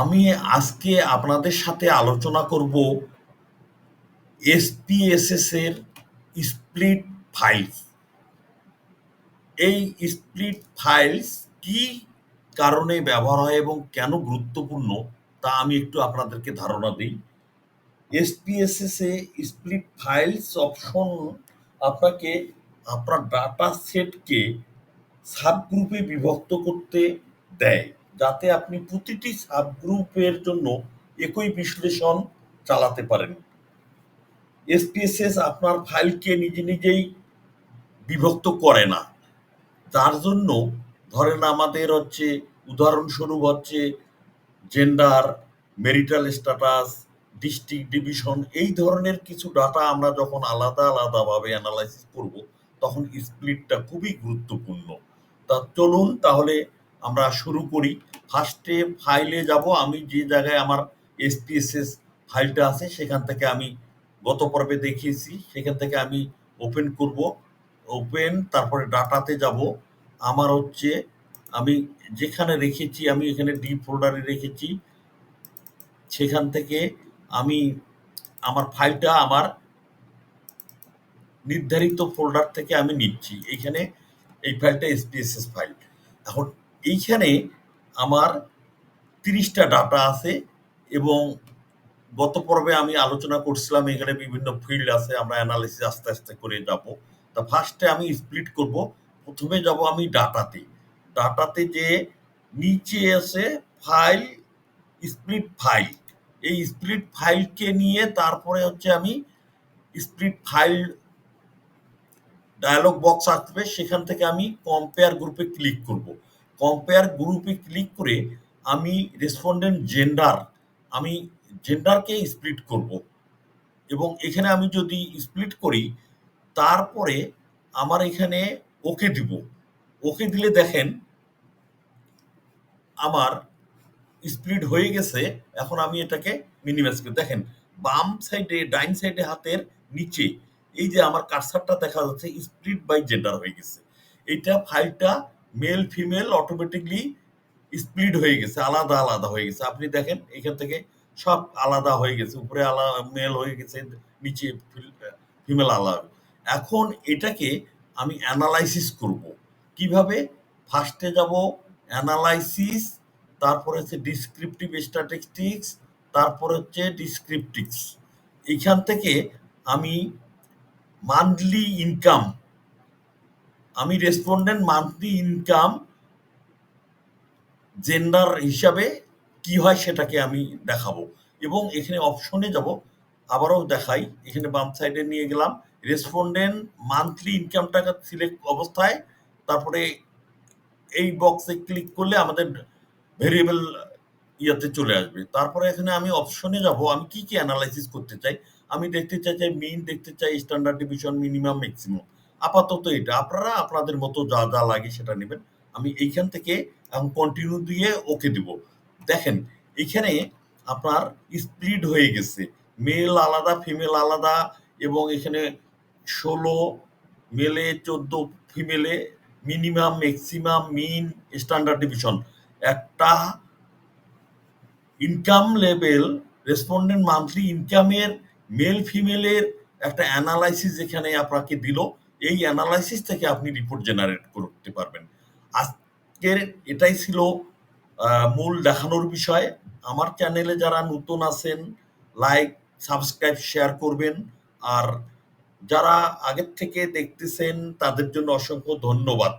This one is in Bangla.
আমি আজকে আপনাদের সাথে আলোচনা করব এসপিএসএস এর স্প্লিট ফাইলস এই স্প্লিট ফাইলস কি কারণে ব্যবহার হয় এবং কেন গুরুত্বপূর্ণ তা আমি একটু আপনাদেরকে ধারণা দিই। এসপিএসএস এ স্প্লিট ফাইলস অপশন আপনাকে, আপনার ডাটা সেটকে সাবগ্রুপে বিভক্ত করতে দেয়। যাতে আপনি প্রতিটি সাবগ্রুপের জন্য একই বিশ্লেষণ চালাতে পারেন। এসপিএসএস আপনার ফাইলকে নিজে নিজেই বিভক্ত করে না। যার জন্য ধরেন আমাদের হচ্ছে, উদাহরণস্বরূপ হচ্ছে gender marital status district division এই ধরনের কিছু ডাটা আমরা যখন আলাদা আলাদাভাবে অ্যানালাইসিস করব, তখন স্প্লিটটা খুবই গুরুত্বপূর্ণ। তা চলুন তাহলে আমরা শুরু করি। ফার্স্টে ফাইলে যাব। আমি যে জায়গায় আমার এসপিএসএস ফাইলটা আছে, সেখান থেকে আমি গত পর্বে দেখিয়েছি। সেখান থেকে আমি ওপেন করব। ওপেন তারপরে ডাটাতে যাব। আমার হচ্ছে, আমি যেখানে রেখেছি, আমি এখানে ডি ফোল্ডারে রেখেছি। সেখান থেকে আমি আমার ফাইলটা আমার নির্ধারিত ফোল্ডার থেকে আমি নিচ্ছি। এইখানে এই ফাইলটা এসপিএসএস ফাইল এখন এইখানে আমার তিরিশটা ডাটা আছে এবং গত পর্বে আমি আলোচনা করছিলাম, এখানে বিভিন্ন ফিল্ড আছে, আমরা অ্যানালিসিস আস্তে আস্তে করে যাব। তা ফার্স্টে আমি স্প্লিট করব। প্রথমে যাব আমি ডাটাতে ডাটাতে যে নিচে আছে ফাইল স্প্লিট ফাইল এই স্প্লিট ফাইলকে নিয়ে তারপরে হচ্ছে আমি স্প্লিট ফাইল ডায়ালগ বক্স আসবে, সেখান থেকে আমি কম্পেয়ার গ্রুপে ক্লিক করব। কম্পেয়ার গ্রুপে ক্লিক করে আমি রেসপন্ডেন্ট জেন্ডার আমি জেন্ডারকে স্প্লিট করব। এবং এখানে আমি যদি স্প্লিট করি, তারপরে আমার এখানে ওকে দিব। ওকে দিলে দেখেন, আমার স্প্লিট হয়ে গেছে, এখন আমি এটাকে মিনিমাইজ করি। দেখেন, বাম সাইডে ডাইন সাইডে হাতের নিচে, এই যে আমার কারসারটা দেখা যাচ্ছে স্প্লিট বাই জেন্ডার হয়ে গেছে। এইটা ফাইলটা মেল ফিমেল অটোমেটিকলি স্প্লিট হয়ে গেছে, আলাদা আলাদা হয়ে গেছে। আপনি দেখেন, এখান থেকে সব আলাদা হয়ে গেছে, উপরে আলাদা মেল হয়ে গেছে, নিচে ফিমেল আলাদা এখন এটাকে আমি অ্যানালাইসিস করব। কীভাবে? ফার্স্টে যাব অ্যানালাইসিস তারপরে হচ্ছে ডিসক্রিপটিভ স্ট্যাটিস্টিক্স তারপর হচ্ছে ডিসক্রিপটিক্স এইখান থেকে আমি মান্থলি ইনকাম আমি রেসপন্ডেন্ট মান্থলি ইনকাম জেন্ডার হিসাবে কি হয় সেটাকে আমি দেখাবো। এবং এখানে অপশনে যাব, আবারও দেখাই। এখানে বাম সাইডে নিয়ে গেলাম। রেসপন্ডেন্ট মান্থলি ইনকামটাকে সিলেক্ট অবস্থায়, তারপরে এই বক্সে ক্লিক করলে আমাদের ভেরিয়েবল ইয়াতে চলে আসবে। তারপরে এখানে আমি অপশনে যাব। আমি কি কি অ্যানালাইসিস করতে চাই? আমি দেখতে চাই যে মিন দেখতে চাই স্ট্যান্ডার্ড ডিভিশন মিনিমাম ম্যাক্সিমাম আপাতত এটা। আপনারা আপনাদের মতো যা যা লাগে সেটা নেবেন। আমি এইখান থেকে এখন কন্টিনিউ দিয়ে ওকে দিব। দেখেন, এখানে আপনার স্প্লিড হয়ে গেছে। মেল আলাদা ফিমেল আলাদা এবং এখানে ষোলো মেলে চোদ্দ ফিমেলে minimum maximum mean standard division একটা ইনকাম লেভেল রেসপন্ডেন্ট মান্থলি ইনকামের মেল ফিমেলের একটা অ্যানালাইসিস এখানে আপনাকে দিল। এই অ্যানালাইসিস থেকে আপনি রিপোর্ট জেনারেট করতে পারবেন। আজকের এটাই ছিল মূল দেখানোর বিষয়। আমার চ্যানেলে যারা নতুন আছেন লাইক সাবস্ক্রাইব শেয়ার করবেন। আর যারা আগের থেকে দেখতেছেন, তাদের জন্য অসংখ্য ধন্যবাদ।